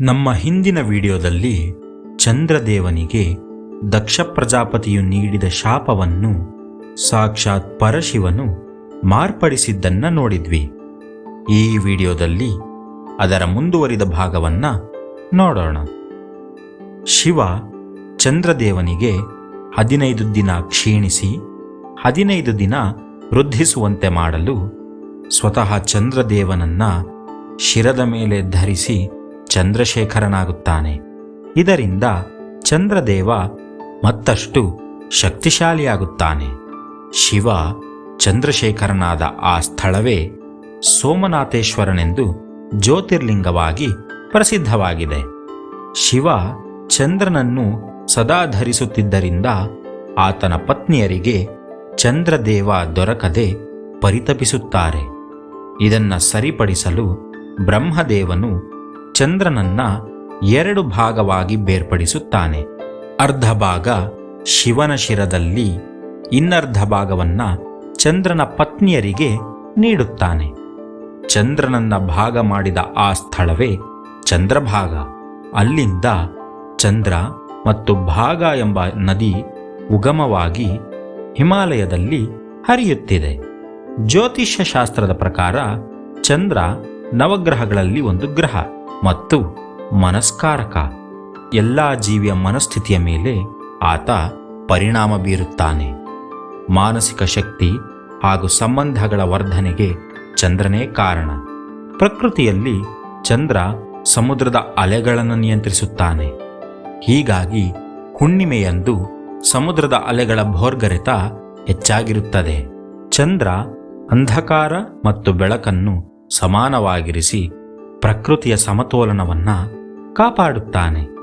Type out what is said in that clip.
ನಮ್ಮ ಹಿಂದಿನ ವಿಡಿಯೋದಲ್ಲಿ ಚಂದ್ರದೇವನಿಗೆ ದಕ್ಷ ಪ್ರಜಾಪತಿಯು ನೀಡಿದ ಶಾಪವನ್ನು ಸಾಕ್ಷಾತ್ ಪರಶಿವನು ಮಾರ್ಪಡಿಸಿದ್ದನ್ನ ನೋಡಿದ್ವಿ. ಈ ವಿಡಿಯೋದಲ್ಲಿ ಅದರ ಮುಂದುವರಿದ ಭಾಗವನ್ನ ನೋಡೋಣ. ಶಿವ ಚಂದ್ರದೇವನಿಗೆ ಹದಿನೈದು ದಿನ ಕ್ಷೀಣಿಸಿ ಹದಿನೈದು ದಿನ ವೃದ್ಧಿಸುವಂತೆ ಮಾಡಲು ಸ್ವತಃ ಚಂದ್ರದೇವನನ್ನ ಶಿರದ ಮೇಲೆ ಧರಿಸಿ ಚಂದ್ರಶೇಖರನಾಗುತ್ತಾನೆ. ಇದರಿಂದ ಚಂದ್ರದೇವ ಮತ್ತಷ್ಟು ಶಕ್ತಿಶಾಲಿಯಾಗುತ್ತಾನೆ. ಶಿವ ಚಂದ್ರಶೇಖರನಾದ ಆ ಸ್ಥಳವೇ ಸೋಮನಾಥೇಶ್ವರನೆಂದು ಜ್ಯೋತಿರ್ಲಿಂಗವಾಗಿ ಪ್ರಸಿದ್ಧವಾಗಿದೆ. ಶಿವ ಚಂದ್ರನನ್ನು ಸದಾ ಧರಿಸುತ್ತಿದ್ದರಿಂದ ಆತನ ಪತ್ನಿಯರಿಗೆ ಚಂದ್ರದೇವ ದೊರಕದೆ ಪರಿತಪಿಸುತ್ತಾರೆ. ಇದನ್ನು ಸರಿಪಡಿಸಲು ಬ್ರಹ್ಮದೇವನು ಚಂದ್ರನನ್ನ ಎರಡು ಭಾಗವಾಗಿ ಬೇರ್ಪಡಿಸುತ್ತಾನೆ. ಅರ್ಧ ಭಾಗ ಶಿವನ ಶಿರದಲ್ಲಿ, ಇನ್ನರ್ಧ ಭಾಗವನ್ನ ಚಂದ್ರನ ಪತ್ನಿಯರಿಗೆ ನೀಡುತ್ತಾನೆ. ಚಂದ್ರನನ್ನ ಭಾಗ ಮಾಡಿದ ಆ ಸ್ಥಳವೇ ಚಂದ್ರಭಾಗ. ಅಲ್ಲಿಂದ ಚಂದ್ರ ಮತ್ತು ಭಾಗ ಎಂಬ ನದಿ ಉಗಮವಾಗಿ ಹಿಮಾಲಯದಲ್ಲಿ ಹರಿಯುತ್ತಿದೆ. ಜ್ಯೋತಿಷ್ಯ ಶಾಸ್ತ್ರದ ಪ್ರಕಾರ ಚಂದ್ರ ನವಗ್ರಹಗಳಲ್ಲಿ ಒಂದು ಗ್ರಹ. ಮತ್ತು ಮನಸ್ಕಾರಕ. ಎಲ್ಲ ಜೀವಿಯ ಮನಸ್ಥಿತಿಯ ಮೇಲೆ ಆತ ಪರಿಣಾಮ ಬೀರುತ್ತಾನೆ. ಮಾನಸಿಕ ಶಕ್ತಿ ಹಾಗೂ ಸಂಬಂಧಗಳ ವರ್ಧನೆಗೆ ಚಂದ್ರನೇ ಕಾರಣ. ಪ್ರಕೃತಿಯಲ್ಲಿ ಚಂದ್ರ ಸಮುದ್ರದ ಅಲೆಗಳನ್ನು ನಿಯಂತ್ರಿಸುತ್ತಾನೆ. ಹೀಗಾಗಿ ಹುಣ್ಣಿಮೆಯಂದು ಸಮುದ್ರದ ಅಲೆಗಳ ಭೋರ್ಗರೆತ ಹೆಚ್ಚಾಗಿರುತ್ತದೆ. ಚಂದ್ರ ಅಂಧಕಾರ ಮತ್ತು ಬೆಳಕನ್ನು ಸಮಾನವಾಗಿರಿಸಿ ಪ್ರಕೃತಿಯ ಸಮತೋಲನವನ್ನ ಕಾಪಾಡುತ್ತಾನೆ.